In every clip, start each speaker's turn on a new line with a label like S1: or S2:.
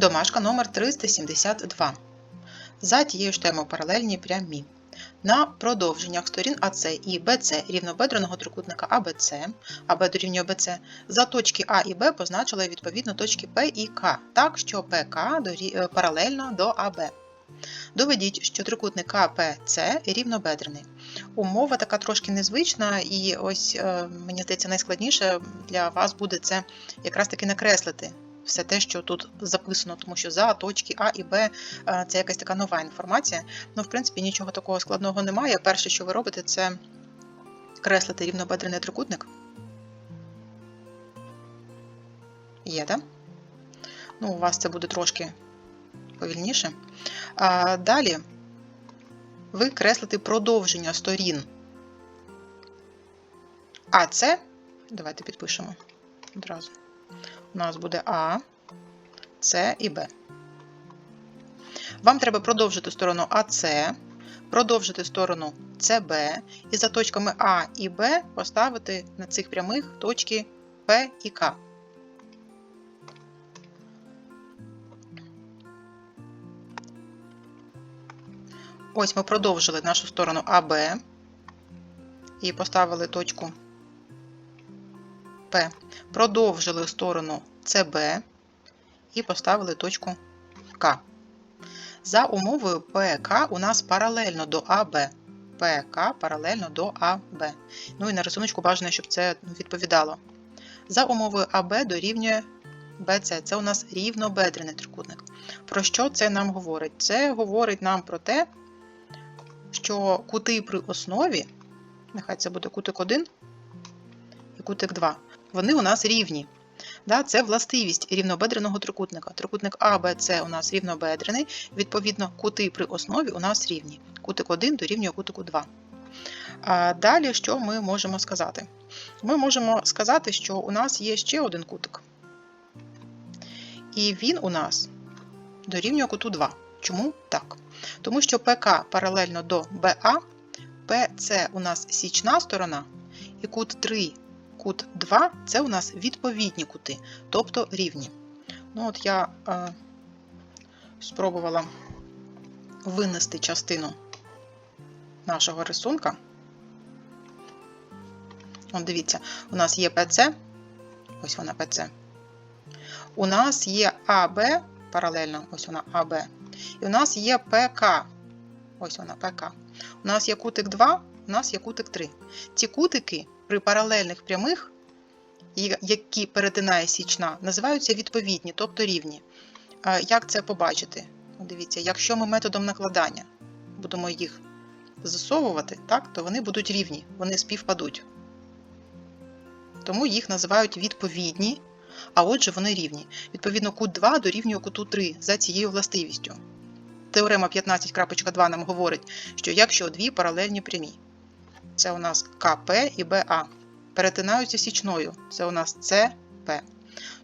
S1: Домашка номер 372. За тією ж темою паралельні прямі. На продовженнях сторін АС і БЦ рівнобедреного трикутника АБЦ, АБ дорівнює БЦ, за точки А і Б позначили відповідно точки П і К, так що ПК е, паралельно до АБ. Доведіть, що трикутник КПЦ рівнобедрений. Умова така трошки незвична, і ось е, мені здається, найскладніше для вас буде це якраз таки накреслити все те, що тут записано, тому що за точки А і Б е, це якась така нова інформація. Ну, в принципі, нічого такого складного немає. Перше, що ви робите, це креслити рівнобедрений трикутник. Є, так? Ну, у вас це буде трошки повільніше. А далі ви креслите продовження сторін АЦ. Давайте підпишемо одразу. У нас буде А, С і Б. Вам треба продовжити сторону АС, продовжити сторону СБ і за точками А і Б поставити на цих прямих точки П і К. Ось ми продовжили нашу сторону АБ і поставили точку П. Продовжили сторону СБ і поставили точку К. За умовою ПК у нас паралельно до АБ. ПК паралельно до АБ. Ну і на рисунку бажано, щоб це відповідало. За умовою АБ дорівнює БЦ. Це у нас рівнобедрений трикутник. Про що це нам говорить? Це говорить нам про те, що кути при основі, нехай це буде кутик 1 і кутик 2, вони у нас рівні. Да, Це властивість рівнобедреного трикутника. Трикутник АБЦ у нас рівнобедрений, відповідно, кути при основі у нас рівні. Кутик 1 дорівнює кутику 2. А далі, що ми можемо сказати? Ми можемо сказати, що у нас є ще один кутик. І він у нас дорівнює куту 2. Чому так? Тому що ПК паралельно до БА, ПЦ у нас січна сторона, і кут 3, кут 2 це у нас відповідні кути, тобто рівні. Ну от Я е, спробувала винести частину нашого рисунка. От дивіться, у нас є ПЦ, ось вона ПЦ. У нас є АБ паралельно, ось вона АБ. І у нас є ПК. Ось вона ПК. У нас є кутик 2, у нас є кутик 3. Ці кутики при паралельних прямих, які перетинає січна, називаються відповідні, тобто рівні. Е, Як це побачити? Дивіться, якщо ми методом накладання будемо їх засовувати, так, то вони будуть рівні, вони співпадуть. Тому їх називають відповідні, а отже вони рівні. Відповідно, кут 2 дорівнює куту 3 за цією властивістю. Теорема 15.2 нам говорить, що якщо дві паралельні прямі, це у нас КП і БА, перетинаються січною, це у нас СП,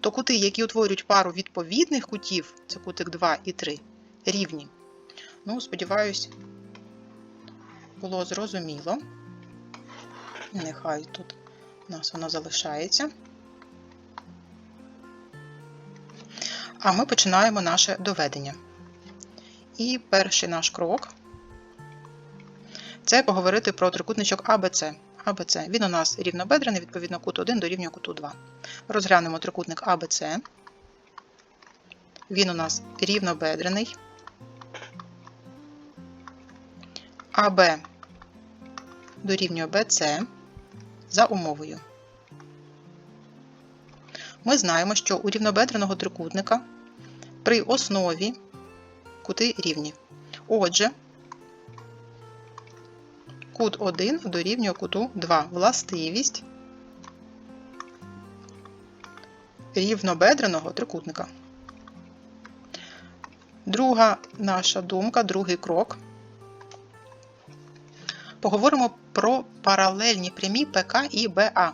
S1: то кути, які утворюють пару відповідних кутів, це кутик 2 і 3, рівні. Ну, сподіваюсь, було зрозуміло. Нехай тут у нас воно залишається. А ми починаємо наше доведення. І перший наш крок це поговорити про трикутничок АБЦ. АБЦ. Він у нас рівнобедрений, відповідно, кут 1 дорівнює куту 2. Розглянемо трикутник АБЦ. Він у нас рівнобедрений. АБ дорівнює БЦ за умовою. Ми знаємо, що у рівнобедреного трикутника при основі кути рівні. Отже, кут 1 дорівнює куту 2. Властивість рівнобедреного трикутника. Друга наша думка, другий крок. Поговоримо про паралельні прямі ПК і БА.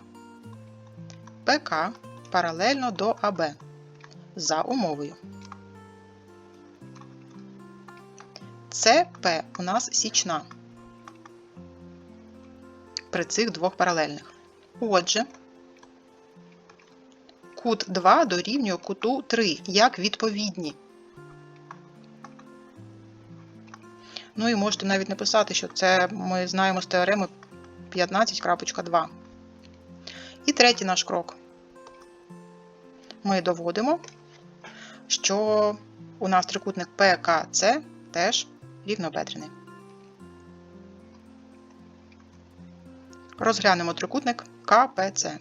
S1: ПК паралельно до АБ за умовою. ЦП у нас січна при цих двох паралельних. Отже, кут 2 дорівнює куту 3 як відповідні. Ну і можете навіть написати, що це ми знаємо з теореми 15.2. І третій наш крок. Ми доводимо, що у нас трикутник ПКЦ теж рівнобедрений. Розглянемо трикутник КПЦ.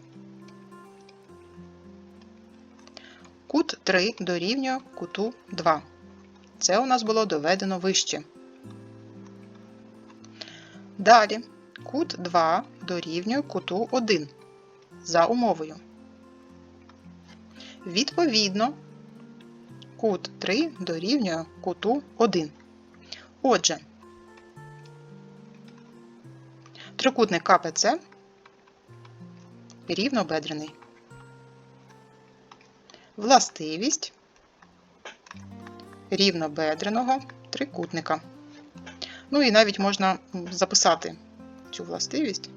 S1: Кут 3 дорівнює куту 2. Це у нас було доведено вище. Далі кут 2 дорівнює куту 1 за умовою. Відповідно, кут 3 дорівнює куту 1. Отже, трикутник КПЦ рівнобедрений. Властивість рівнобедреного трикутника. Ну і навіть можна записати цю властивість.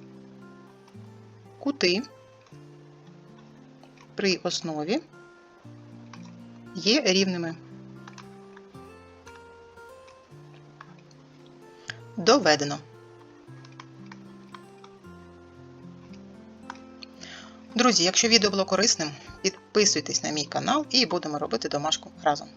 S1: Кути при основі є рівними. Доведено. Друзі, якщо відео було корисним, підписуйтесь на мій канал і будемо робити домашку разом.